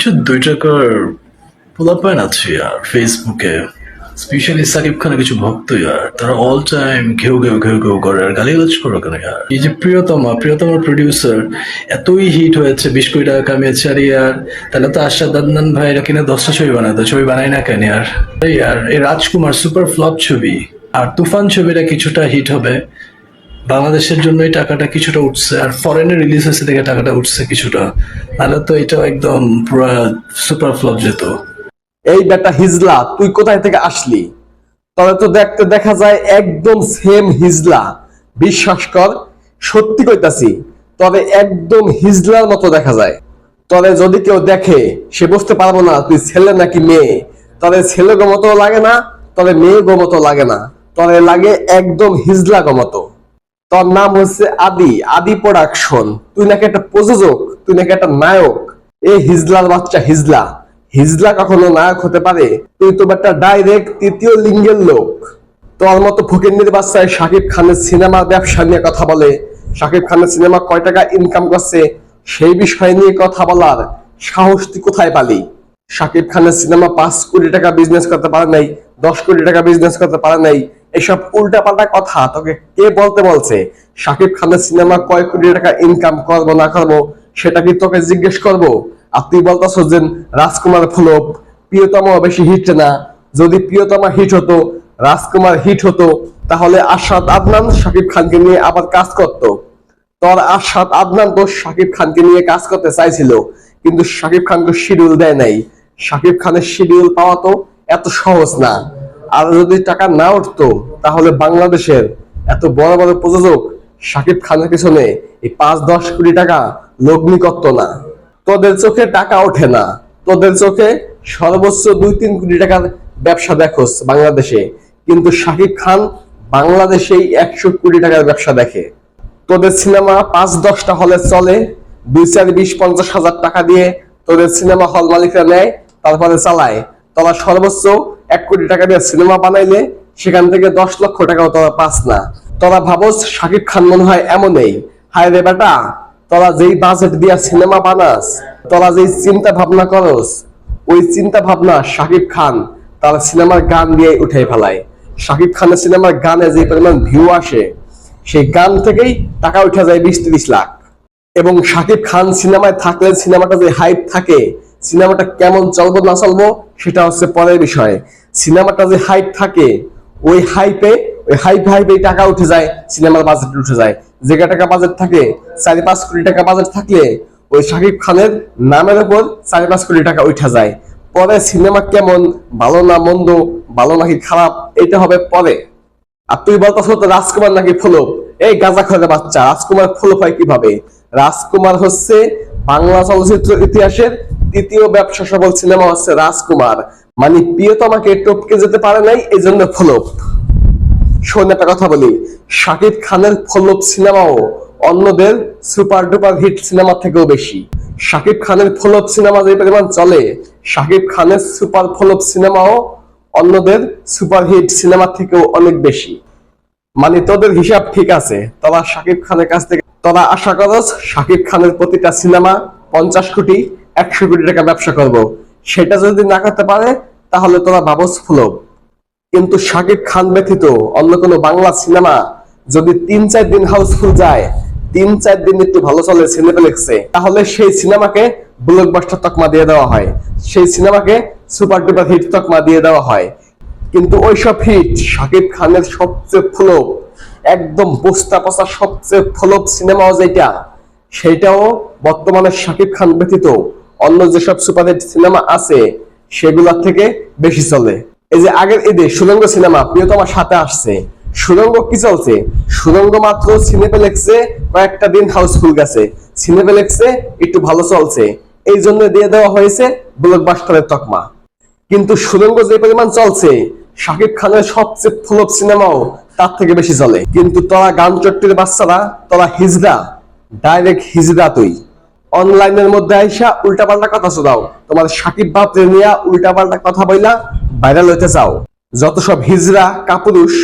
কিছু দুই টাকার পোলাপাইন আছে আর ফেসবুকে স্পেশালি সাকিব খানের কিছু ভক্ত ইয়ার তারা অল টাইম ঘেউ ঘেউ ঘেউ ঘেউ করে আর গালিগালাজ করো কেন? ইয়ার এই যে প্রিয়তমা, প্রিয়তমার প্রডিউসার এতই হিট হয়েছে, বিশ কোটি টাকা কামিয়েছে। আর ইয়ার, তাহলে তো আশাদ আদনান ভাই এরা কিনে দশটা ছবি বানাতো ছবি বানাই না কেন এই ইয়ার, এই রাজকুমার সুপার ফ্লপ ছবি আর তুফান ছবিটা কিছুটা হিট হবে। বাংলাদেশের জন্য এই টাকাটা কিছুটা উঠছে, আর ফরেনে রিলিজ হয়েছে দেখে টাকাটা উঠছে কিছুটা। তাহলে তো এটা একদম পুরা সুপার ফ্লপ যেত। এই বেটা হিজলা, তুই কোথায় থেকে আসলি? তবে তো দেখতে দেখা যায় একদম সেম হিজলা। বিশ্বাস কর, সত্যি কইতাছি, তবে একদম হিজলার মতো দেখা যায়। তবে যদি কেউ দেখে, সে বুঝতে পারব না তুই ছেলে নাকি মেয়ে। তবে ছেলে গমতো লাগে না, তবে মেয়ে গমতো লাগে না। তবে লাগে একদম হিজলা গমতো তোর নাম হচ্ছে আদি আদি প্রোডাকশন তুই নাকি একটা প্রযোজক, তুই নাকি একটা নায়ক। এই হিজলার বাচ্চা হিজলা। হিজলা কখনো নায়ক হতে পারে? তুই তো একটা ডাইরেক্ট তৃতীয় লিঙ্গের লোক। তোর মতো ফকিন্দির বাচ্চায় শাকিব খানের সিনেমার ব্যবসা নিয়ে কথা বলে। শাকিব খানের সিনেমা কয় টাকা ইনকাম করছে, সেই বিষয় নিয়ে কথা বলার সাহস তুই কোথায় পালি? শাকিব খানের সিনেমা পাঁচ কোটি টাকা বিজনেস করতে পারে নাই, দশ কোটি টাকা বিজনেস করতে পারে নাই এসব উল্টাপাল্টা কথা তোকে কে বলতে বলছে? শাকিব খানের সিনেমা কয় কোটি টাকা ইনকাম করব, না করব, সেটা কি তোকে জিজ্ঞেস করব? আর তুই বলতেছো যে রাজকুমার ফ্লোপ প্রিয়তমা বেশি হিট না। যদি প্রিয়তমা হিট হতো, রাজকুমার হিট হতো, তাহলে আশাদ আদনান শাকিব খানকে নিয়ে আবার কাজ করতো। তোর আশাদ আদনান তো শাকিব খানকে নিয়ে কাজ করতে চাইছিল, কিন্তু শাকিব খানকে শিডিউল দেয় নাই। শাকিব খানের শিডিউল পাওয়া তো এত সহজ না। আর যদি টাকা না উঠতো, তাহলে বাংলাদেশের এত বড় বড় প্রযোজক শাকিব খানের পিছনে এই পাঁচ, দশ কোটি টাকা লগ্নি করতো না। তোদের চোখে টাকা ওঠে না। তোদের চোখে সর্বোচ্চ দুই, তিন কোটি টাকার ব্যবসা দেখোস বাংলাদেশে। কিন্তু শাকিব খান বাংলাদেশেই একশো কোটি টাকার ব্যবসা দেখে। তোদের সিনেমা পাঁচ, দশটা হলে চলে, দুই, চার, বিশ, পঞ্চাশ হাজার টাকা দিয়ে তোদের সিনেমা হল মালিকরা নেয়, তারপরে চালায়। তোরা সর্বোচ্চ এক কোটি টাকা দিয়ে সিনেমা বানাইলে সেখান থেকে দশ লক্ষ টাকাও তোরা পাস না। তোরা ভাবস, শাকিব খান মনে হয় এমনই। হায় রে বেটা, তোরা যেই বাজেট দিয়া সিনেমা বানাস, তোরা যেই চিন্তা ভাবনা করস, ওই চিন্তা ভাবনা শাকিব খান তার সিনেমার গান দিয়ে উঠে ফেলায়। শাকিব খানের সিনেমার গানে যে পরিমাণ ভিউ আসে, সেই গান থেকেই টাকা উঠে যায় বিশ ত্রিশ লাখ। এবং শাকিব খান সিনেমায় থাকলে সিনেমাটা যে হাইপ থাকে সিনেমাটা কেমন চলবো না চলবো সেটা হচ্ছে পরের বিষয়। সিনেমাটা যে হাইপ থাকে, ওই হাইপে ওই হাইপ হাইপে টাকা উঠে যায়, সিনেমার বাজেট উঠে যায়। যে টাকা বাজেট থাকে, চারি পাঁচ কোটি টাকা বাজেট থাকলে ওই শাকিব খানের নামের উপর চারি পাঁচ কোটি টাকা উঠে যায়। পরে সিনেমা কেমন, ভালো না মন্দ, ভালো নাকি খারাপ, এটা হবে পরে। আর তুই বলতেছ তো রাজকুমার নাকি ফলক? এই গাজা খরে বাচ্চা, রাজকুমার ফলক হয় কীভাবে? রাজকুমার হচ্ছে বাংলা চলচ্চিত্র ইতিহাসের তৃতীয় ব্যবসা সফল সিনেমা হচ্ছে রাজকুমার। মানে প্রিয়তমাকে টপকে যেতে পারে নাই এই জন্য ফলক শোন একটা কথা বলি, শাকিব খানের ফলক সিনেমাও অন্যদের সুপার ডুপার হিট সিনেমা থেকেও বেশি। শাকিব খানের ফলক সিনেমা যে পরিমাণ চলে, শাকিব খানের সুপার ফলক সিনেমাও অন্যদের সুপার হিট সিনেমা থেকেও অনেক বেশি। মানে তোদের হিসাব ঠিক আছে, তোরা শাকিব খানের কাছ থেকে, তোরা আশা করস, শাকিব খানের প্রতিটা সিনেমা পঞ্চাশ কোটি একশো কোটি টাকা ব্যবসা করব। সেটা যদি না করতে পারে, তাহলে তোরা ভাবস ফ্লপ কিন্তু শাকিব খান ব্যতীত অন্য কোনো বাংলা সিনেমা যদি তিন চার দিন হাউসফুল যায়, তিন চার দিন একটু ভালো চলে সিনেপ্লেক্সে, তাহলে সেই সিনেমাকে ব্লকবাস্টার তকমা দিয়ে দেওয়া হয়। সেই সিনেমাকে সুপার ডুপার হিট তকমা দিয়ে দেওয়া হয়। কিন্তু ওইসব হিট শাকিব খানের সবচেয়ে ফ্লপ একদম বস্তা পচা সবচেয়ে ফ্লপ সিনেমাও যেটা, সেটাও বর্তমানে শাকিব খান ব্যতীত অন্য যেসব সুপারহিট সিনেমা আছে, সেগুলোর থেকে বেশি চলে। এই যে আগের ঈদে সুরঙ্গ সিনেমা, প্রিয়তমার সাথে আসছে। সুরঙ্গ কি চলছে? সুরঙ্গ মাত্র সিনেপ্লেক্সে কয়েকটা দিন হাউসফুল গেছে। সিনেপ্লেক্সে একটু ভালো চলছে। এই জন্য দিয়ে দেওয়া হয়েছে ব্লকবাস্টারের তকমা। কিন্তু সুরঙ্গ যে পরিমাণ চলছে, শাকিব খানের সবচেয়ে ফ্লপ সিনেমাও তার থেকে বেশি চলে। কিন্তু তোরা গান চট্টির বাচ্চারা, তোরা হিজড়া, ডাইরেক্ট হিজড়া তুই। অনলাইনের মধ্যে আইসা উল্টাপাল্টা কথা শোনাও। তোমার সাকিব বাপ নিয়া উল্টাপাল্টা কথা বইলা ভাইরাল হইতে চাও। যত সব হিজরা, কাপুরুষ